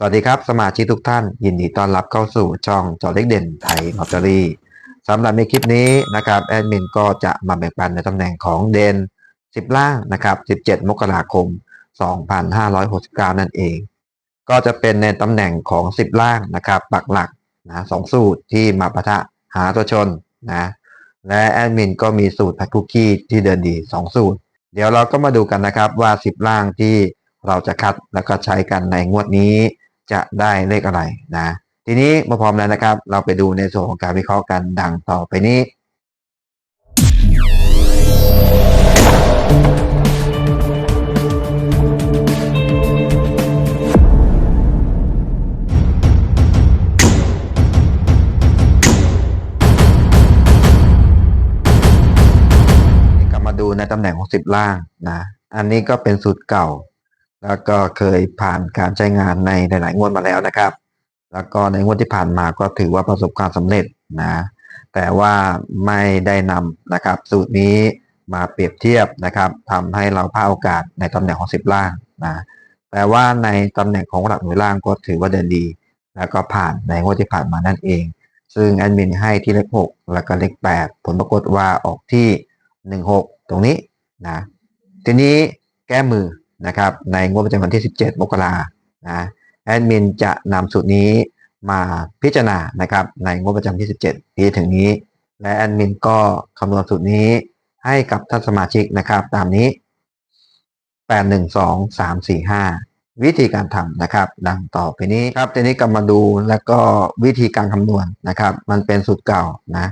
สวัสดีครับ สมาชิกทุกท่าน ยินดีต้อนรับเข้าสู่ช่องจอเล็กเด่นไทยลอตเตอรี่สำหรับในคลิปนี้นะครับแอดมินก็จะมาแบ่งปันในตำแหน่งของเด่น10 ล่างนะครับ 17 มกราคม 2569 นั่นเอง ก็จะเป็นในตำแหน่งของ 10 ล่างนะครับปักหลักนะสองสูตรที่มาปะทะหาตัวชนนะและแอดมินก็มีสูตรแพ็คคุกกี้ที่เดินดี 2 สูตร เดี๋ยวเราก็มาดูกันนะครับว่า 10 ล่างที่เราจะคัดแล้วก็ใช้กันในงวดนี้ จะได้เลขอะไรนะ ทีนี้มาพร้อมแล้วนะครับ เราไปดูในส่วนของการวิเคราะห์กันดังต่อไปนี้ก็มาดูในตำแหน่งของสิบล่างนะ อันนี้ก็เป็นสูตรเก่า แล้วก็เคยผ่านการใช้งานในหลาย ๆ งวดมาแล้วนะครับ แล้วก็ในงวดที่ผ่านมาก็ถือว่าประสบความสำเร็จนะ แต่ว่าไม่ได้นำนะครับ สูตรนี้มาเปรียบเทียบนะครับทำให้เราพลาดโอกาสในตำแหน่งของสิบล่างนะแต่ว่าในตำแหน่งของหลักหน่วยล่างก็ถือว่าเดินดี แล้วก็ผ่านในงวดที่ผ่านมานั่นเอง ซึ่งแอดมินให้ที่เลขหกแล้วก็เลขแปดผลปรากฏว่าออกที่หนึ่งหกตรงนี้นะทีนี้แก้มือ นะครับในงวดประจำวันที่ 17 มกรานะแอดมินจะนำสูตรนี้มาพิจารณานะครับในงวดประจำที่ 17 ที่ถึงนี้ และแอดมินก็คำนวณสูตรนี้ให้กับท่านสมาชิกนะครับ ตามนี้ 8 1 2 3 4 5 วิธีการทำนะครับ ดังต่อไปนี้ครับทีนี้กลับมาดูแล้วก็วิธีการคำนวณนะครับ มันเป็นสูตรเก่านะ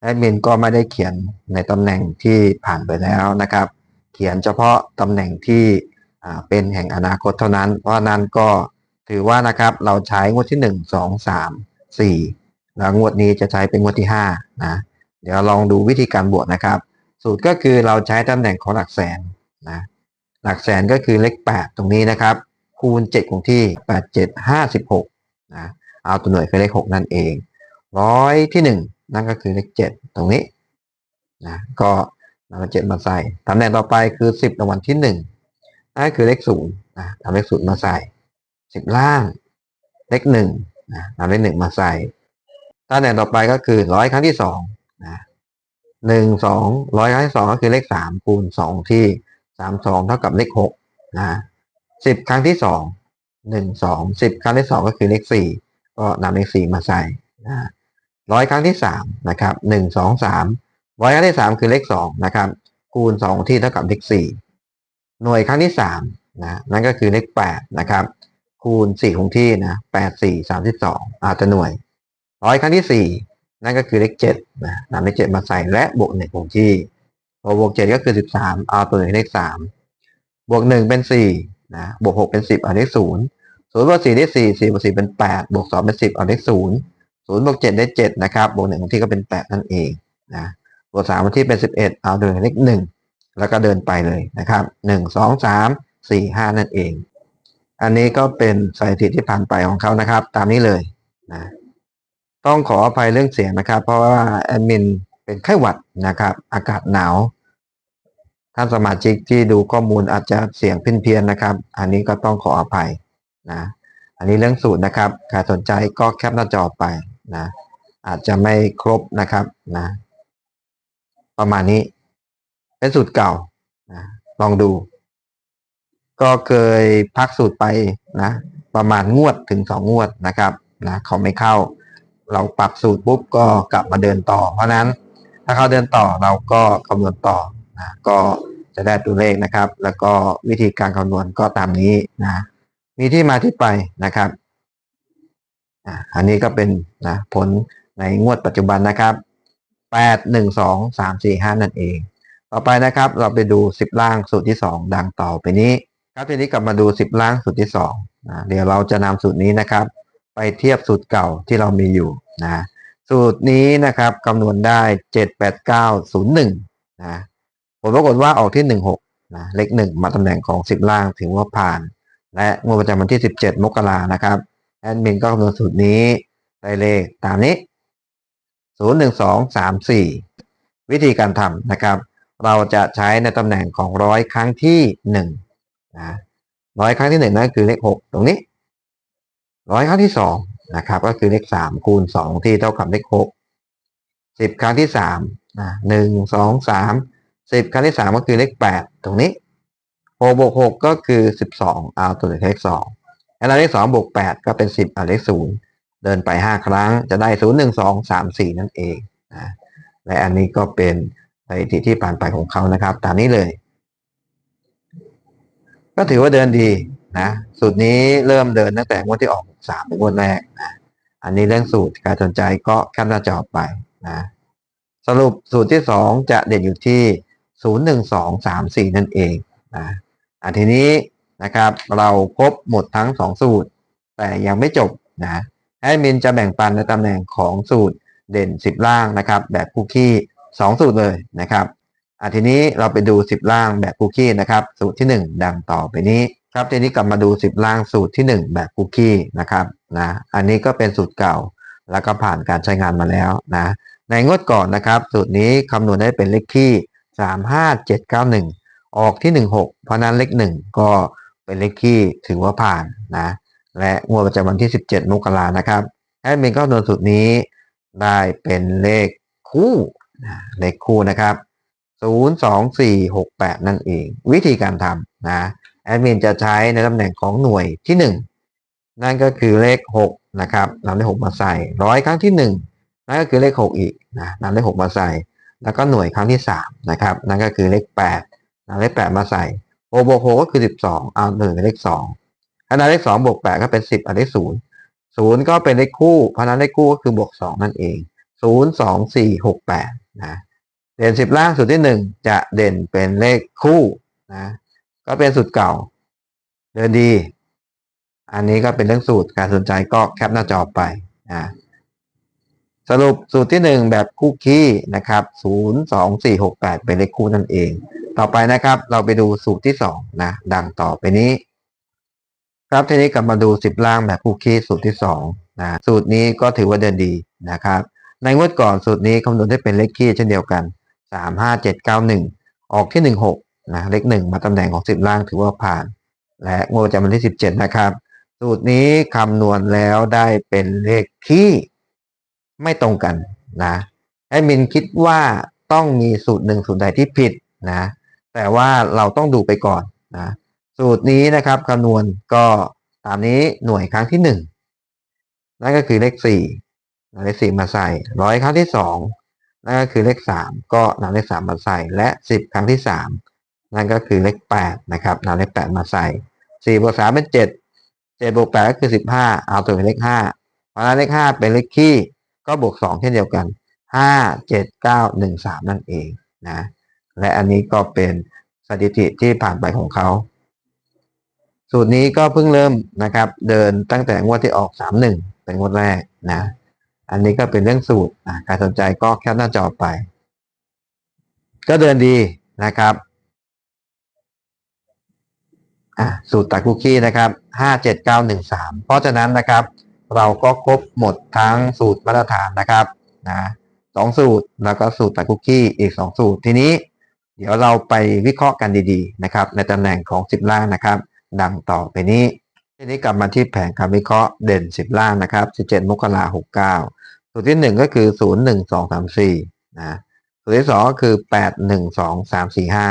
แอดมินก็ไม่ได้เขียนในตำแหน่งที่ผ่านไปแล้วนะครับ เขียนเฉพาะตำแหน่งที่ เป็นแห่งอนาคตเท่านั้น เพราะนั้นก็ถือว่านะครับเราใช้งวดที่หนึ่งสองสามสี่แล้วงวดนี้จะใช้เป็นงวดที่ห้านะเดี๋ยวลองดูวิธีการบวกนะครับ สูตรก็คือเราใช้ตำแหน่งของหลักแสนนะหลักแสนก็คือเลขแปดตรงนี้นะครับ คูณเจ็ดคงที่แปดเจ็ดห้าสิบหกนะเอาตัวหน่วยคือเลขหกนั่นเองร้อยที่หนึ่งนั่นก็คือเลขเจ็ดตรงนี้นะก็นำเลขเจ็ดมาใส่ตำแหน่งต่อไปคือสิบรางวัลที่ห นั่นคือเลขศูนย์นะนำเลขศูนย์มาใส่สิบล่าง เลขหนึ่งนะนำเลขหนึ่งมาใส่ตำแหน่งต่อไปก็คือร้อยครั้งที่สองนะหนึ่งสองร้อยครั้งที่สองก็คือเลขสามคูณสองที่สามสองเท่ากับเลขหกนะสิบครั้งที่สองหนึ่งสองสิบครั้งที่สองก็คือเลขสี่ก็นำเลขสี่มาใส่นะร้อยครั้งที่สามนะครับหนึ่งสองสามร้อยครั้งที่สามคือเลขสองนะครับ คูณสองที่เท่ากับเลขสี่ หน่วยครั้งที่สามนะนั่นก็คือเลขแปดนะครับ คูณสี่คงที่นะแปดสี่สามสิบสองอาจจะหน่วยร้อยครั้งที่สี่นั่นก็คือเลขเจ็ดนะนำเลขเจ็ดมาใส่และบวกหนึ่งคงที่พอบวกเจ็ดก็คือสิบสามเอาตัวหนึ่งเลขสามบวกหนึ่งเป็นสี่นะบวกหกเป็นสิบเอาเลขศูนย์ศูนย์บวกสี่ได้สี่สี่บวกสี่เป็นแปดบวกสองเป็นสิบเอาเลขศูนย์ศูนย์บวกเจ็ดได้เจ็ดนะครับ บวกหนึ่งคงที่ก็เป็นแปดนั่นเองนะตัวสามที่เป็นสิบเอ็ดเอาเดินเลขหนึ่ง แล้วก็เดินไปเลยนะครับหนึ่งสองสามสี่ห้านั่นเอง อันนี้ก็เป็นสถิติที่ผ่านไปของเขานะครับ ตามนี้เลยนะต้องขออภัยเรื่องเสียงนะครับ เพราะว่าแอดมินเป็นไข้หวัดนะครับ อากาศหนาวท่านสมาชิกที่ดูข้อมูลอาจจะเสียงเพี้ยนๆนะครับ อันนี้ก็ต้องขออภัยนะ อันนี้เรื่องสูตรนะครับ ใครสนใจก็แคปหน้าจอไปนะ อาจจะไม่ครบนะครับนะ ประมาณนี้ เป็นสูตรเก่านะลองดู ก็เคยพักสูตรไปนะ ประมาณงวดถึงสองงวดนะครับนะเขาไม่เข้า เราปรับสูตรปุ๊บก็กลับมาเดินต่อ เพราะนั้นถ้าเขาเดินต่อเราก็คำนวณต่อนะก็จะได้ตัวเลขนะครับ แล้วก็วิธีการคำนวณก็ตามนี้นะมีที่มาที่ไปนะครับอันนี้ก็เป็นนะผลในงวดปัจจุบันนะครับแปดหนึ่งสองสามสี่ห้านั่นเอง ต่อไปนะครับ เราไปดูสิบล่างสูตรที่สองดังต่อไปนี้ ครับทีนี้กลับมาดูสิบล่างสูตรที่สองนะเดี๋ยวเราจะนำสูตรนี้นะครับ ไปเทียบสูตรเก่าที่เรามีอยู่นะสูตรนี้นะครับคำนวณได้เจ็ดแปดเก้าศูนย์หนึ่งนะผลปรากฏว่าออกที่หนึ่งหกนะเลขหนึ่งมาตำแหน่งของสิบล่างถึงว่าผ่าน และงวดประจำวันที่สิบเจ็ดมกรานะครับแอดมินก็คำนวณสูตรนี้ได้เลขตามนี้ศูนย์หนึ่งสองสามสี่วิธีการทำนะครับ เราจะใช้ในตำแหน่งของร้อยครั้งที่หนึ่งนะร้อยครั้งที่หนึ่งนั่นคือเลขหกตรงนี้ร้อยครั้งที่สองนะครับก็คือเลขสามคูณสองที่เท่ากับเลขหกสิบครั้งที่สามนะหนึ่งสองสามสิบครั้งที่สามก็คือเลขแปดตรงนี้หกบวกหกก็คือสิบสองเอาตัวเลขสองแล้วเลขสองบวกแปดก็เป็นสิบเอาเลขศูนย์เดินไปห้าครั้งจะได้ศูนย์หนึ่งสองสามสี่นั่นเองนะและอันนี้ก็เป็น ถิติที่ผ่านไปของเขานะครับ ตามนี้เลย ก็ถือว่าเดินดีนะสูตรนี้เริ่มเดินตั้งแต่งวดที่ออกสามเป็นงวดแรกนะอันนี้เรื่องสูตรการสนใจก็แคปหน้าจอไปนะสรุปสูตรที่สองจะเด่นอยู่ที่ศูนย์หนึ่งสองสามสี่นั่นเองนะอันทีนี้นะครับเราครบหมดทั้งสองสูตร แต่ยังไม่จบนะแอดมินจะแบ่งปันในตำแหน่งของสูตรเด่นสิบล่างนะครับ แบบคุกกี้ สองสูตรเลยนะครับอะทีนี้เราไปดูสิบล่างแบบคุกกี้นะครับสูตรที่หนึ่งดังต่อไปนี้ครับทีนี้กลับมาดูสิบล่างสูตรที่หนึ่งแบบคุกกี้นะครับนะอันนี้ก็เป็นสูตรเก่าแล้วก็ผ่านการใช้งานมาแล้วนะในงวดก่อนนะครับ สูตรนี้คำนวณได้เป็นเลขที่สามห้าเจ็ดเก้าหนึ่งออกที่หนึ่งหกเพราะนั้นเลขหนึ่งก็เป็นเลขที่ถือว่าผ่านนะและงวดประจำวันที่สิบเจ็ดมกรานะครับแอดมินก็คำนวณสูตรนี้ได้เป็นเลขคู่ เลขคู่นะครับ0 2 4 6 8 นั่นเอง วิธีการทำนะแอดมินจะใช้ในตำแหน่งของหน่วยที่ 1 นั่นก็คือเลข6นะครับนำเลข6มาใส่ร้อยครั้งที่ 1 นั่นก็คือเลข 6 อีกนะนำเลข6มาใส่ แล้วก็หน่วยครั้งที่3นะครับนั่นก็คือเลข8นำเลข 8 มาใส่โอบวก6ก็คือ 12 เอาหนึ่งเป็นเลข2ขณะเลข2บวก8ก็เป็น 10เอาเลข0 0 ก็เป็นเลขคู่เพราะนั้นเลขคู่ก็คือบวก 2 นั่นเอง 0 2 4 6 8 นะเด่นสิบล่างสูตรที่หนึ่งจะเด่นเป็นเลขคู่นะก็เป็นสูตรเก่า เดินดี อันนี้ก็เป็นเรื่องสูตรการสนใจก็แคปหน้าจอไปนะสรุปสูตรที่หนึ่งแบบคู่คี้นะครับศูนย์สองสี่หกแปดเป็นเลขคู่นั่นเอง ต่อไปนะครับ เราไปดูสูตรที่สองนะดังต่อไปนี้ ครับทีนี้กลับมาดูสิบล่างแบบคู่คี้สูตรที่สองนะสูตรนี้ก็ถือว่าเดินดีนะครับ ในงวดก่อนสูตรนี้คำนวณได้เป็นเลขคี้เช่นเดียวกันสามห้าเจ็ดเก้าหนึ่งออกที่หนึ่งหกนะเลขหนึ่งมาตำแหน่งของสิบล่างถือว่าผ่าน และงวดประจำวันที่สิบเจ็ดนะครับ สูตรนี้คำนวณแล้วได้เป็นเลขที่ไม่ตรงกันนะแอดมินคิดว่าต้องมีสูตรหนึ่งสูตรใดที่ผิดนะ แต่ว่าเราต้องดูไปก่อนนะ สูตรนี้นะครับคำนวณก็ตามนี้หน่วยครั้งที่หนึ่งนั่นก็คือเลขสี่ นำเลขสี่มาใส่ร้อยครั้งที่สองนั่นก็คือเลขสามก็นำเลขสามมาใส่และสิบครั้งที่สามนั่นก็คือเลขแปดนะครับนำเลขแปดมาใส่สี่บวกสามเป็นเจ็ดเจ็ดบวกแปดก็คือสิบห้าเอาตัวเป็นเลขห้าเพราะนั้นเลขห้าเป็นเลขคี่ก็บวกสองเช่นเดียวกันห้าเจ็ดเก้าหนึ่งสามนั่นเองนะและอันนี้ก็เป็นสถิติที่ผ่านไปของเขาสูตรนี้ก็เพิ่งเริ่มนะครับ เดินตั้งแต่งวดที่ออกสามหนึ่งเป็นงวดแรกนะ อันนี้ก็เป็นเรื่องสูตรอะการสนใจก็แคปหน้าจอไป ก็เดินดีนะครับสูตรตักคุกกี้นะครับห้าเจ็ดเก้าหนึ่งสามเพราะฉะนั้นนะครับ เราก็ครบหมดทั้งสูตรมาตรฐานนะครับนะสองสูตรแล้วก็สูตรตักคุกกี้อีกสองสูตร ทีนี้ เดี๋ยวเราไปวิเคราะห์กันดีๆนะครับ ในตำแหน่งของสิบล่างนะครับ ดังต่อไปนี้ ทีนี้กลับมาที่แผนการวิเคราะห์เด่นสิบล่างนะครับสิบเจ็ดมกราหกเก้าสูตรที่หนึ่งก็คือศูนย์หนึ่งสองสามสี่นะสูตรที่สองก็คือแปดหนึ่งสองสามสี่ห้า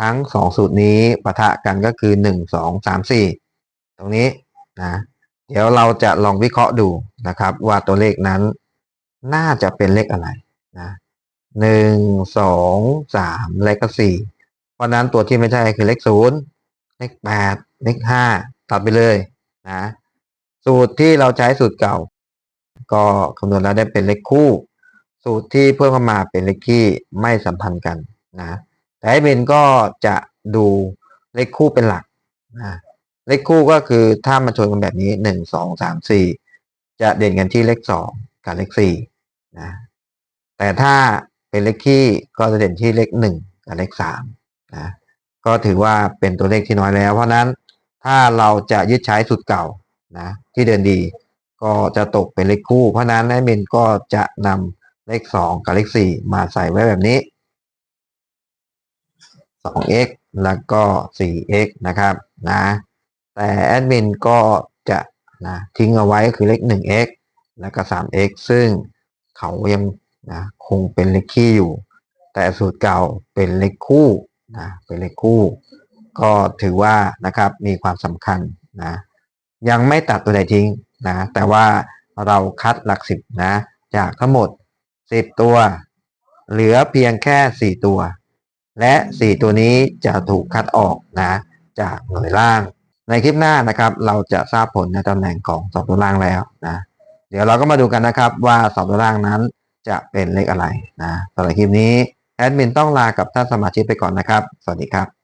ทั้งสองสูตรนี้ปะทะกันก็คือหนึ่งสองสามสี่ตรงนี้นะเดี๋ยวเราจะลองวิเคราะห์ดูนะครับ ว่าตัวเลขนั้นน่าจะเป็นเลขอะไรนะหนึ่งสองสามเลขก็สี่เพราะนั้นตัวที่ไม่ใช่คือเลขศูนย์เลขแปดเลขห้า ตัดไปเลยนะสูตรที่เราใช้สูตรเก่า ก็คำนวณแล้วได้เป็นเลขคู่ สูตรที่เพิ่มเข้ามาเป็นเลขที่ไม่สัมพันธ์กันนะแต่ให้เบนก็จะดูเลขคู่เป็นหลักนะเลขคู่ก็คือถ้ามาชนกันแบบนี้หนึ่งสองสามสี่จะเด่นกันที่เลขสองกับเลขสี่นะแต่ถ้าเป็นเลขคี่ก็จะเด่นที่เลขหนึ่งกับเลขสามนะก็ถือว่าเป็นตัวเลขที่น้อยแล้ว เพราะนั้น ถ้าเราจะยึดใช้สูตรเก่านะที่เดินดีก็จะตกเป็นเลขคู่ เพราะนั้นแอดมินก็จะนำเลขสองกับเลขสี่มาใส่ไว้แบบนี้ 2x แล้วก็ 4x นะครับนะแต่แอดมินก็จะนะทิ้งเอาไว้ก็คือเลข 1x แล้วก็ 3x ซึ่งเขายังนะคงเป็นเลขคี่อยู่ แต่สูตรเก่าเป็นเลขคู่นะเป็นเลขคู่ ก็ถือว่านะครับมีความสำคัญนะยังไม่ตัดตัวใดทิ้งนะแต่ว่าเราคัดหลักสิบนะจากทั้งหมด 10 ตัว เหลือเพียงแค่ 4 ตัว และ 4 ตัวนี้จะถูกคัดออกนะจากหน่วยล่าง ในคลิปหน้านะครับ เราจะทราบผลในตำแหน่งของสองตัวล่างแล้วนะเดี๋ยวเราก็มาดูกันนะครับว่าสองตัวล่างนั้นจะเป็นเลขอะไรนะสำหรับคลิปนี้แอดมินต้องลากับท่านสมาชิกไปก่อนนะครับ สวัสดีครับ